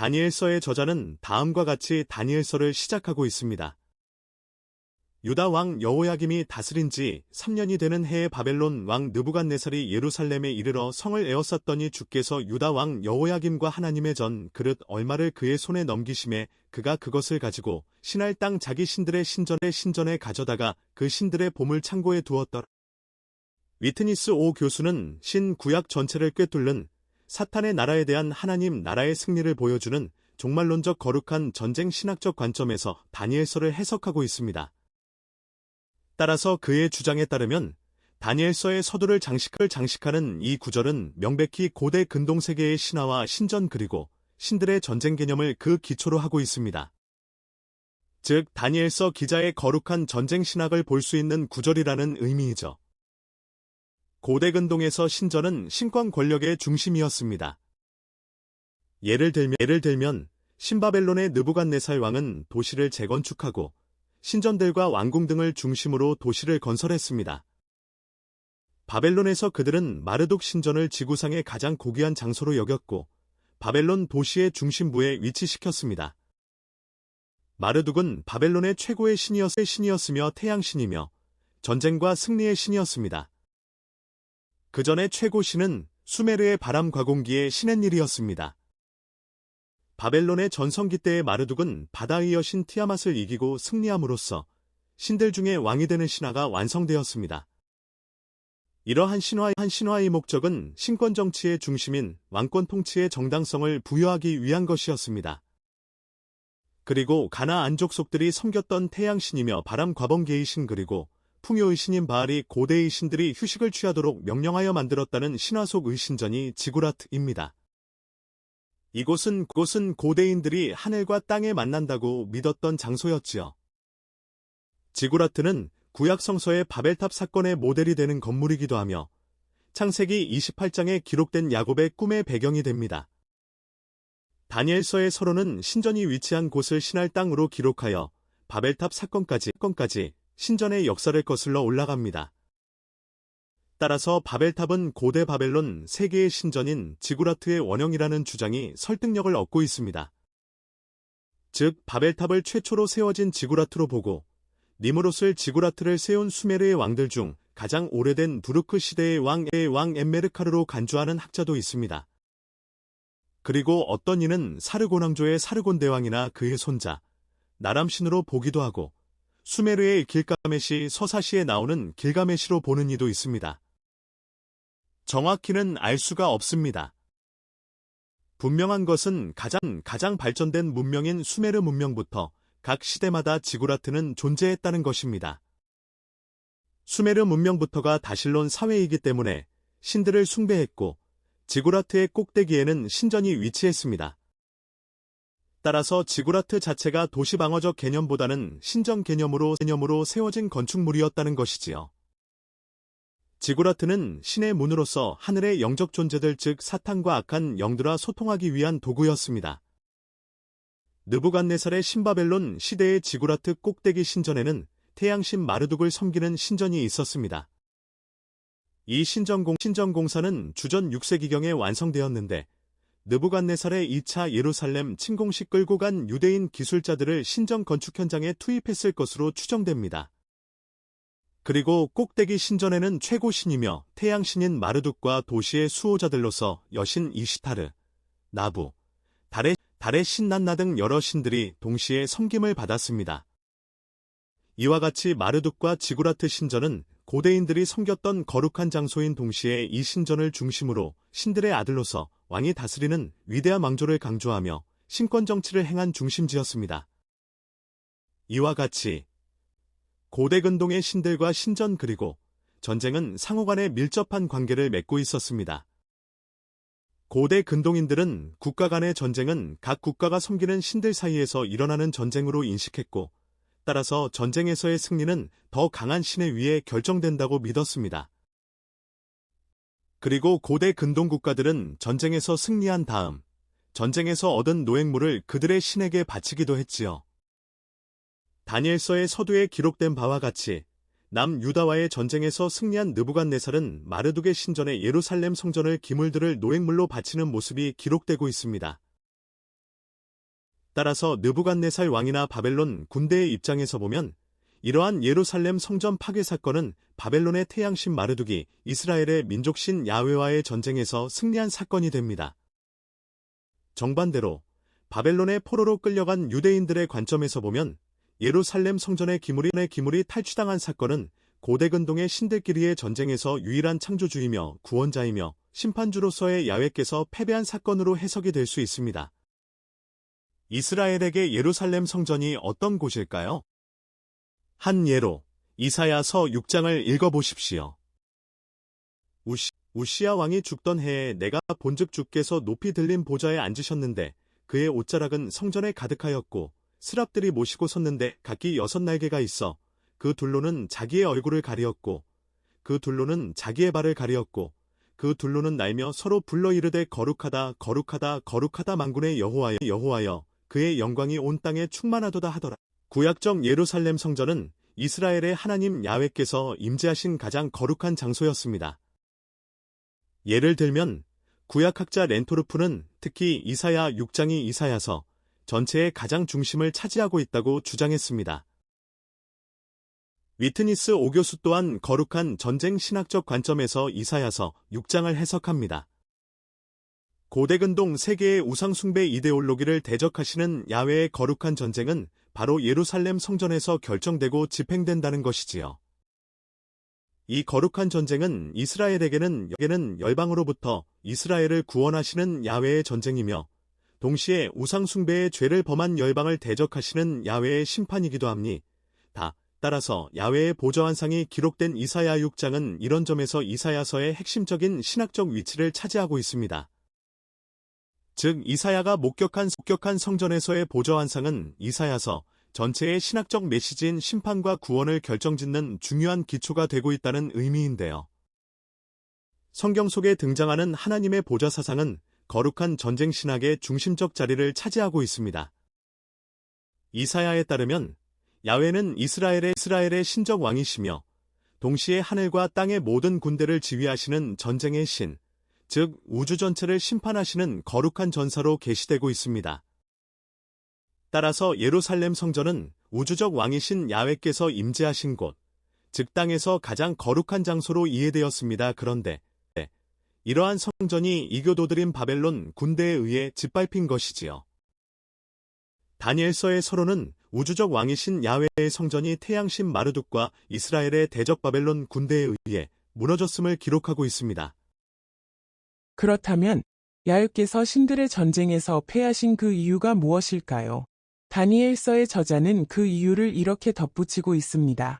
다니엘서의 저자는 다음과 같이 다니엘서를 시작하고 있습니다. 유다 왕 여호야김이 다스린 지 3년이 되는 해에 바벨론 왕 느부갓네살이 예루살렘에 이르러 성을 에워쌌더니 주께서 유다 왕 여호야김과 하나님의 전 그릇 얼마를 그의 손에 넘기심에 그가 그것을 가지고 신할 땅 자기 신들의 신전에 신전에 가져다가 그 신들의 보물 창고에 두었더라. 위트니스 오 교수는 신 구약 전체를 꿰뚫는 사탄의 나라에 대한 하나님 나라의 승리를 보여주는 종말론적 거룩한 전쟁 신학적 관점에서 다니엘서를 해석하고 있습니다. 따라서 그의 주장에 따르면 다니엘서의 서두를 장식을 장식하는 이 구절은 명백히 고대 근동 세계의 신화와 신전 그리고 신들의 전쟁 개념을 그 기초로 하고 있습니다. 즉, 다니엘서 기자의 거룩한 전쟁 신학을 볼 수 있는 구절이라는 의미이죠. 고대 근동에서 신전은 신권 권력의 중심이었습니다. 예를 들면, 예를 들면 신바벨론의 느부갓네살 왕은 도시를 재건축하고 신전들과 왕궁 등을 중심으로 도시를 건설했습니다. 바벨론에서 그들은 마르독 신전을 지구상의 가장 고귀한 장소로 여겼고 바벨론 도시의 중심부에 위치시켰습니다. 마르둑은 바벨론의 최고의 신이었, 신이었으며 태양신이며 전쟁과 승리의 신이었습니다. 그 전의 최고 신은 수메르의 바람 과공기의 신앤일이었습니다. 바벨론의 전성기 때의 마르둑은 바다의 여신 티아맛을 이기고 승리함으로써 신들 중에 왕이 되는 신화가 완성되었습니다. 이러한 신화의 한 신화의 목적은 신권 정치의 중심인 왕권 통치의 정당성을 부여하기 위한 것이었습니다. 그리고 가나 안족 속들이 섬겼던 태양신이며 바람 과범계의 신 그리고 풍요의 신인 바알이 고대의 신들이 휴식을 취하도록 명령하여 만들었다는 신화 속 의신전이 지구라트입니다. 이곳은 곳은 고대인들이 하늘과 땅에 만난다고 믿었던 장소였지요. 지구라트는 구약 성서의 바벨탑 사건의 모델이 되는 건물이기도 하며 창세기 28장에 기록된 야곱의 꿈의 배경이 됩니다. 다니엘서의 서로는 신전이 위치한 곳을 신할 땅으로 기록하여 바벨탑 사건까지, 사건까지 신전의 역사를 거슬러 올라갑니다. 따라서 바벨탑은 고대 바벨론 세계의 신전인 지구라트의 원형이라는 주장이 설득력을 얻고 있습니다. 즉, 바벨탑을 최초로 세워진 지구라트로 보고 니무롯을 지구라트를 세운 수메르의 왕들 중 가장 오래된 부르크 시대의 왕의 왕 엠메르카르로 간주하는 학자도 있습니다. 그리고 어떤 이는 사르곤 왕조의 사르곤 대왕이나 그의 손자, 나람신으로 보기도 하고 수메르의 길가메시 서사시에 나오는 길가메시로 보는 이도 있습니다. 정확히는 알 수가 없습니다. 분명한 것은 가장 가장 발전된 문명인 수메르 문명부터 각 시대마다 지구라트는 존재했다는 것입니다. 수메르 문명부터가 다실론 사회이기 때문에 신들을 숭배했고 지구라트의 꼭대기에는 신전이 위치했습니다. 따라서 지구라트 자체가 도시방어적 개념보다는 신전 개념으로 개념으로 세워진 건축물이었다는 것이지요. 지구라트는 신의 문으로서 하늘의 영적 존재들 즉 사탄과 악한 영들과 소통하기 위한 도구였습니다. 느부갓네살의 신바벨론 시대의 지구라트 꼭대기 신전에는 태양신 마르둑을 섬기는 신전이 있었습니다. 이 신전공, 신전공사는 주전 6세기경에 완성되었는데 느부갓네살의 2차 예루살렘 침공식 끌고 간 유대인 기술자들을 신전 건축 현장에 투입했을 것으로 추정됩니다. 그리고 꼭대기 신전에는 최고 신이며 태양 신인 마르둑과 도시의 수호자들로서 여신 이시타르, 나부, 달의, 달의 신난나 등 여러 신들이 동시에 섬김을 받았습니다. 이와 같이 마르둑과 지구라트 신전은 고대인들이 섬겼던 거룩한 장소인 동시에 이 신전을 중심으로 신들의 아들로서 왕이 다스리는 위대한 왕조를 강조하며 신권 정치를 행한 중심지였습니다. 이와 같이 고대 근동의 신들과 신전 그리고 전쟁은 상호 간에 밀접한 관계를 맺고 있었습니다. 고대 근동인들은 국가 간의 전쟁은 각 국가가 섬기는 신들 사이에서 일어나는 전쟁으로 인식했고, 따라서 전쟁에서의 승리는 더 강한 신에 의해 결정된다고 믿었습니다. 그리고 고대 근동 국가들은 전쟁에서 승리한 다음, 전쟁에서 얻은 노획물을 그들의 신에게 바치기도 했지요. 다니엘서의 서두에 기록된 바와 같이 남 유다와의 전쟁에서 승리한 느부갓네살은 마르둑의 신전에 예루살렘 성전을 기물들을 노획물로 바치는 모습이 기록되고 있습니다. 따라서 느부갓네살 왕이나 바벨론 군대의 입장에서 보면 이러한 예루살렘 성전 파괴 사건은 바벨론의 태양신 마르둑이 이스라엘의 민족신 야훼와의 전쟁에서 승리한 사건이 됩니다. 정반대로 바벨론의 포로로 끌려간 유대인들의 관점에서 보면 예루살렘 성전의 기물이, 기물이 탈취당한 사건은 고대근동의 신들끼리의 전쟁에서 유일한 창조주이며 구원자이며 심판주로서의 야훼께서 패배한 사건으로 해석이 될 수 있습니다. 이스라엘에게 예루살렘 성전이 어떤 곳일까요? 한 예로 이사야서 6장을 읽어보십시오. 우시, 우시야 왕이 죽던 해에 내가 본즉 주께서 높이 들린 보좌에 앉으셨는데 그의 옷자락은 성전에 가득하였고 스랍들이 모시고 섰는데 각기 여섯 날개가 있어 그 둘로는 자기의 얼굴을 가리었고 그 둘로는 자기의 발을 가리었고 그 둘로는 날며 서로 불러 이르되 거룩하다 거룩하다 거룩하다 만군의 여호와여 여호와여 그의 영광이 온 땅에 충만하도다 하더라. 구약적 예루살렘 성전은 이스라엘의 하나님 야훼께서 임재하신 가장 거룩한 장소였습니다. 예를 들면 구약학자 렌토르프는 특히 이사야 6장이 이사야서 전체의 가장 중심을 차지하고 있다고 주장했습니다. 위트니스 오교수 또한 거룩한 전쟁 신학적 관점에서 이사야서 6장을 해석합니다. 고대근동 세계의 우상숭배 이데올로기를 대적하시는 야훼의 거룩한 전쟁은 바로 예루살렘 성전에서 결정되고 집행된다는 것이지요. 이 거룩한 전쟁은 이스라엘에게는 여게는 열방으로부터 이스라엘을 구원하시는 야훼의 전쟁이며 동시에 우상숭배의 죄를 범한 열방을 대적하시는 야훼의 심판이기도 합니 다. 따라서 야훼의 보좌환상이 기록된 이사야 6장은 이런 점에서 이사야서의 핵심적인 신학적 위치를 차지하고 있습니다. 즉 이사야가 목격한 목격한 성전에서의 보좌환상은 이사야서 전체의 신학적 메시지인 심판과 구원을 결정짓는 중요한 기초가 되고 있다는 의미인데요. 성경 속에 등장하는 하나님의 보좌 사상은 거룩한 전쟁 신학의 중심적 자리를 차지하고 있습니다. 이사야에 따르면 야훼는 이스라엘의 이스라엘의 신적 왕이시며 동시에 하늘과 땅의 모든 군대를 지휘하시는 전쟁의 신, 즉 우주 전체를 심판하시는 거룩한 전사로 계시되고 있습니다. 따라서 예루살렘 성전은 우주적 왕이신 야훼께서 임재하신 곳, 즉 땅에서 가장 거룩한 장소로 이해되었습니다. 그런데 이러한 성전이 이교도들인 바벨론 군대에 의해 짓밟힌 것이지요. 다니엘서의 서로는 우주적 왕이신 야훼의 성전이 태양신 마르둑과 이스라엘의 대적 바벨론 군대에 의해 무너졌음을 기록하고 있습니다. 그렇다면 야훼께서 신들의 전쟁에서 패하신 그 이유가 무엇일까요? 다니엘서의 저자는 그 이유를 이렇게 덧붙이고 있습니다.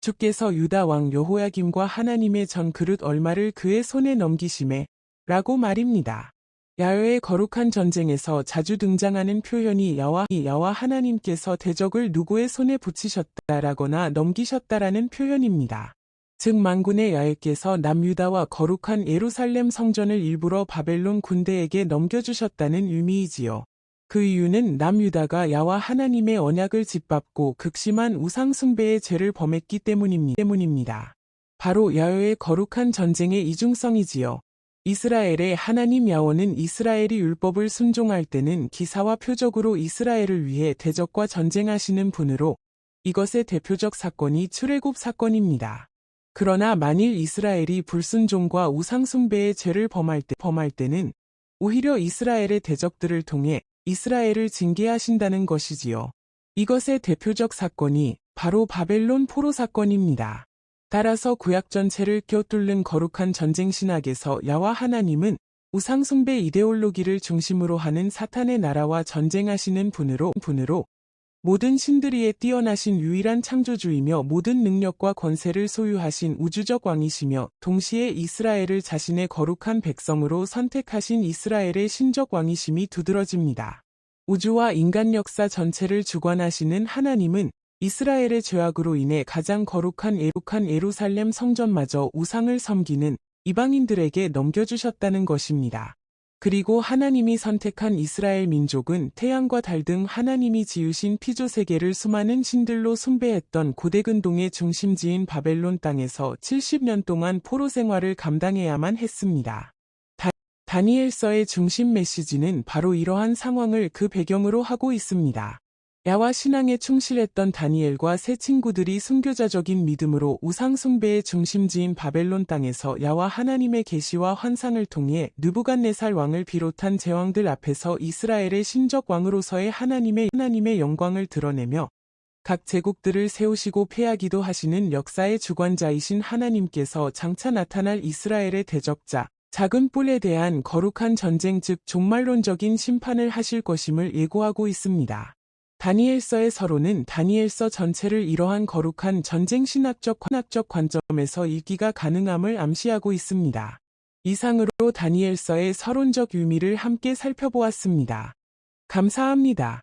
주께서 유다 왕 여호야김과 하나님의 전 그릇 얼마를 그의 손에 넘기심에 라고 말입니다. 야훼의 거룩한 전쟁에서 자주 등장하는 표현이 야와 야와 하나님께서 대적을 누구의 손에 붙이셨다라거나 넘기셨다라는 표현입니다. 즉 만군의 야훼께서 남유다와 거룩한 예루살렘 성전을 일부러 바벨론 군대에게 넘겨주셨다는 의미이지요. 그 이유는 남유다가 야와 하나님의 언약을 짓밟고 극심한 우상숭배의 죄를 범했기 때문입니다. 바로 야훼의 거룩한 전쟁의 이중성이지요. 이스라엘의 하나님 야원은 이스라엘이 율법을 순종할 때는 기사와 표적으로 이스라엘을 위해 대적과 전쟁하시는 분으로 이것의 대표적 사건이 출애굽 사건입니다. 그러나 만일 이스라엘이 불순종과 우상숭배의 죄를 범할, 때, 범할 때는 오히려 이스라엘의 대적들을 통해 이스라엘을 징계하신다는 것이지요. 이것의 대표적 사건이 바로 바벨론 포로 사건입니다. 따라서 구약 전체를 껴뚫는 거룩한 전쟁 신학에서 야와 하나님은 우상숭배 이데올로기를 중심으로 하는 사탄의 나라와 전쟁하시는 분으로 분으로 모든 신들이에 뛰어나신 유일한 창조주이며 모든 능력과 권세를 소유하신 우주적 왕이시며 동시에 이스라엘을 자신의 거룩한 백성으로 선택하신 이스라엘의 신적 왕이심이 두드러집니다. 우주와 인간 역사 전체를 주관하시는 하나님은 이스라엘의 죄악으로 인해 가장 거룩한 예룩한 예루살렘 성전마저 우상을 섬기는 이방인들에게 넘겨주셨다는 것입니다. 그리고 하나님이 선택한 이스라엘 민족은 태양과 달 등 하나님이 지으신 피조 세계를 수많은 신들로 숭배했던 고대근동의 중심지인 바벨론 땅에서 70년 동안 포로 생활을 감당해야만 했습니다. 다니엘서의 중심 메시지는 바로 이러한 상황을 그 배경으로 하고 있습니다. 야와 신앙에 충실했던 다니엘과 세 친구들이 순교자적인 믿음으로 우상 숭배의 중심지인 바벨론 땅에서 야와 하나님의 계시와 환상을 통해 느부갓네살 왕을 비롯한 제왕들 앞에서 이스라엘의 신적 왕으로서의 하나님의 하나님의 영광을 드러내며 각 제국들을 세우시고 패하기도 하시는 역사의 주관자이신 하나님께서 장차 나타날 이스라엘의 대적자, 작은 뿔에 대한 거룩한 전쟁 즉 종말론적인 심판을 하실 것임을 예고하고 있습니다. 다니엘서의 서론은 다니엘서 전체를 이러한 거룩한 전쟁 신학적 관학적 관점에서 읽기가 가능함을 암시하고 있습니다. 이상으로 다니엘서의 서론적 의미를 함께 살펴보았습니다. 감사합니다.